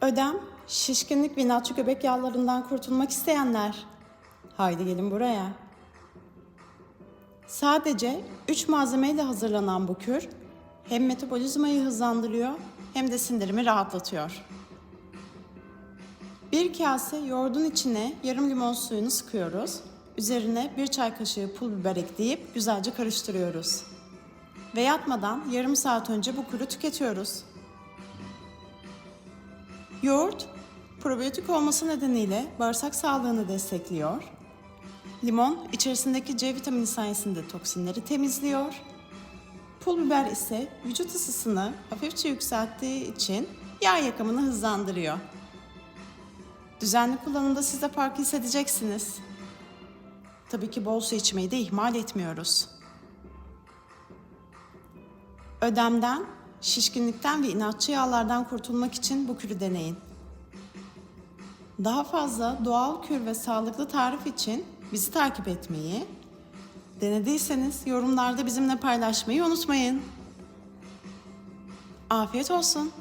Ödem, şişkinlik ve inatçı göbek yağlarından kurtulmak isteyenler. Haydi gelin buraya. Sadece 3 malzemeyle hazırlanan bu kür hem metabolizmayı hızlandırıyor hem de sindirimi rahatlatıyor. Bir kase yoğurdun içine yarım limon suyunu sıkıyoruz. Üzerine bir çay kaşığı pul biber ekleyip güzelce karıştırıyoruz. Ve yatmadan yarım saat önce bu kürü tüketiyoruz. Yoğurt, probiyotik olması nedeniyle bağırsak sağlığını destekliyor. Limon, içerisindeki C vitamini sayesinde toksinleri temizliyor. Pul biber ise vücut ısısını hafifçe yükselttiği için yağ yakımını hızlandırıyor. Düzenli kullanımda siz de fark hissedeceksiniz. Tabii ki bol su içmeyi de ihmal etmiyoruz. Ödemden, şişkinlikten ve inatçı yağlardan kurtulmak için bu kürü deneyin. Daha fazla doğal kür ve sağlıklı tarif için bizi takip etmeyi, denediyseniz yorumlarda bizimle paylaşmayı unutmayın. Afiyet olsun.